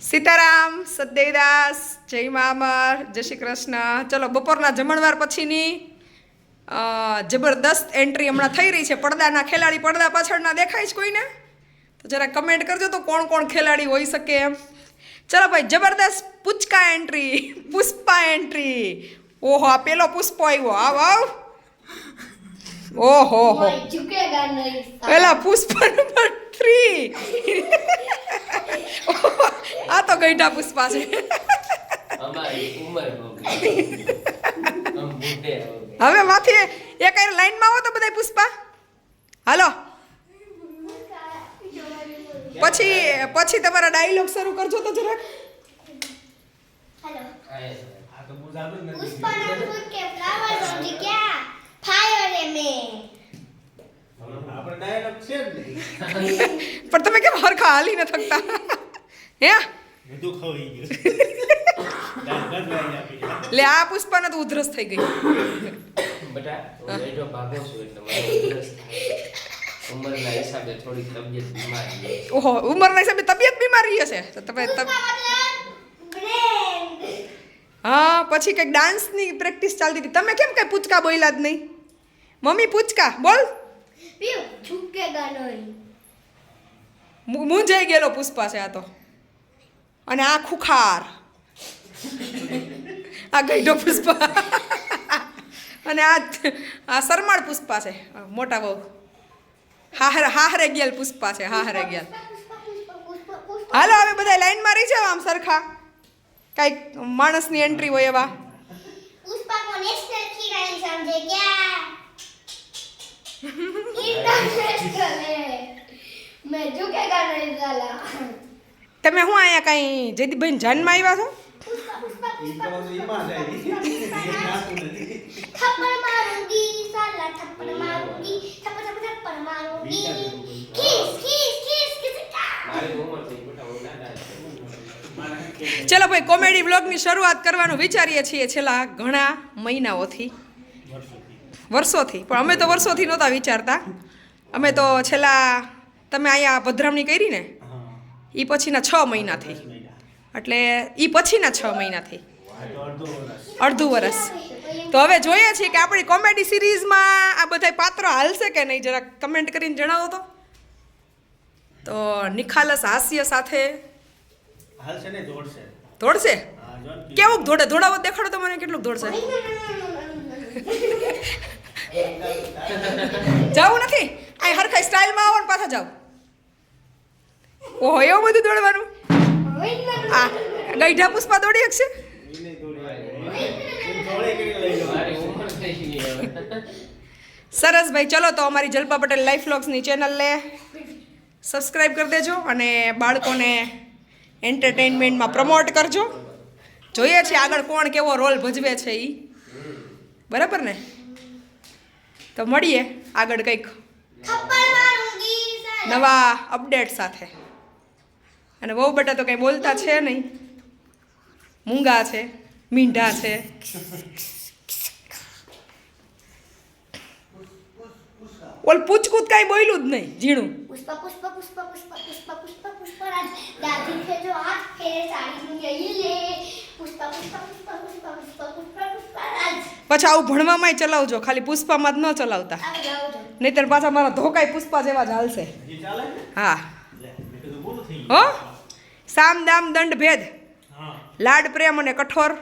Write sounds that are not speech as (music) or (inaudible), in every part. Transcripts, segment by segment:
સીતારામ સદદેવદાસ જય મા અમર જય શ્રી કૃષ્ણ. ચલો બપોરના જમણવાર પછીની જબરદસ્ત એન્ટ્રી હમણાં થઈ રહી છે. પડદાના ખેલાડી પડદા પાછળના દેખાય છે કોઈને? તો જરા કમેન્ટ કરજો તો કોણ કોણ ખેલાડી હોઈ શકે એમ. ચલો ભાઈ જબરદસ્ત પુચકા એન્ટ્રી પુષ્પા એન્ટ્રી ઓહો આ પેલો પુષ્પો આવ્યો. આવ આવ. ઓહો હો. પેલા પુષ્પ નંબર થ્રી તો ગઈઢા પુષ્પા છે. હવે માથે એક લાઈનમાં આવો તો બધા પુષ્પા. હાલો. પછી પછી તમારા ડાયલોગ શરૂ કરજો તો જરાક. હેલો. આए પુષ્પાના ફૂલ કે ફ્લાવર સમજી ગયા ફાયર એ મે. આપણે ડાયલોગ છે જ નહીં. પણ તમે કેમ હરખા હાલી ન થકતા? હે? બધું ખવાઈ ગયું લે આ પુષ્પાને તો ઉધરસ થઈ ગઈ બેટા હું ભાગો છું એટલે મને ઉધરસ થાય ઉંમરના હિસાબે થોડી તબિયત બીમાર છે ઓહો ઉંમરના હિસાબે તબિયત બીમારી હશે તો તમે પુષ્પા હા પછી કંઈક ડાન્સની પ્રેક્ટિસ ચાલતી હતી તમે કેમ કઈ પૂચકા બોલ્યા જ નહીં મમ્મી પૂચકા બોલ પીઓ જઈ મૂંઝાઈ ગયેલો પુષ્પા છે આ તો અને આ ખુખાર. આ ગઈઢો પુષ્પા. અને આ આ શરમાળ પુષ્પા છે મોટા બહુ હાહરે હાહરે ગયેલ પુષ્પા છે હાહરે ગયેલ. હાલો હવે બધા લાઈનમાં રહી જાવ આમ સરખા. કાંઈક માણસની એન્ટ્રી હોય એવા. (laughs) મેં જુકેગા નહીં ચાલા તમે શું અહીંયા કાંઈ જયદીપભાઈ જાનમાં આવ્યા છો? ચલો ભાઈ કોમેડી બ્લોગની શરૂઆત કરવાનું વિચારીએ છીએ છેલ્લા ઘણા મહિનાઓથી. વર્ષોથી. પણ અમે તો વર્ષોથી નહોતા વિચારતા. અમે તો છેલ્લા તમે અહીંયા ભદ્રામણી કરી ને? એ પછીના છ મહિનાથી. એટલે એ પછીના છ મહિનાથી. અડધો વર્ષ. તો હવે જોઈએ છીએ કે આપણી કોમેડી સિરીઝમાં આ બધા પાત્રો હાલશે કે નહીં? જરા કમેન્ટ કરીને જણાવો તો. તો નિખાલસ હાસ્ય સાથે. દોડશે. કેવું દોડે? દોડાવો દેખાડો તો મને કેટલું દોડશે. (laughs) જવું નથી? આ હરખા સ્ટાઇલમાં આવો ને પાછા જાઓ. ઓહો એવું બધું દોડવાનું? આ ગઈઢા પુષ્પા દોડી શકશે? સરસ ભાઈ ચલો તો અમારી જલ્પા પટેલ લાઈફ વ્લોગ્સની ચેનલને સબસ્ક્રાઈબ કરી દેજો અને બાળકોને એન્ટરટેનમેન્ટમાં પ્રમોટ કરજો. જોઈએ છે આગળ કોણ કેવો રોલ ભજવે છે એ બરાબર ને? તો મળીએ આગળ કંઈક નવા અપડેટ સાથે. અને વહુ બટા તો કંઈ બોલતા છે નહીં મૂંગા છે મીંઢા છે ઓલ પૂછકૂત કાંઈ બોલ્યું જ નહીં ઝીણું પછી આવું ભણવામાં ચલાવજો ખાલી પુષ્પામાં જ ન ચલાવતા નહીતર પાછા મારા ધોકાય પુષ્પા જેવા જ હાલશે હા હો? સામ દામ દંડ ભેદ. લાડ પ્રેમ અને કઠોર.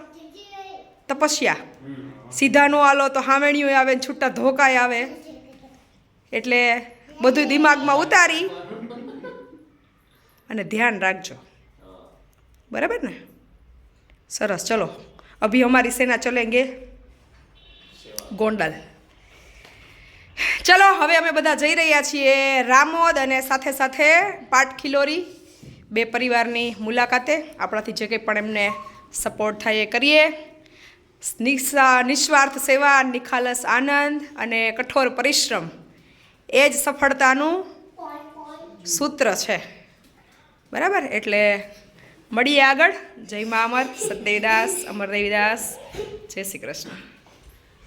તપસ્યા. સીધા નો આલો તો હામેણીઓ આવે ને છૂટા ધોકાય આવે. એટલે બધું દિમાગમાં ઉતારી અને ધ્યાન રાખજો. બરાબર ને? સરસ. ચલો. અભી અમારી સેના ચલેંગે. ગોંડલ. ચલો, હવે અમે બધા જઈ રહ્યા છીએ રામોદ અને સાથે સાથે પાટ ખિલોરી બે પરિવારની મુલાકાતે. આપણાથી જે કંઈ પણ એમને સપોર્ટ થાય એ કરીએ. નિસ્વાર્થ સેવા, નિખાલસ આનંદ અને કઠોર પરિશ્રમ. એ જ સફળતાનું સૂત્ર છે. બરાબર? એટલે મળીએ આગળ. જય મા અમર, સત્યદાસ, અમરદેવીદાસ. જય શ્રી કૃષ્ણ.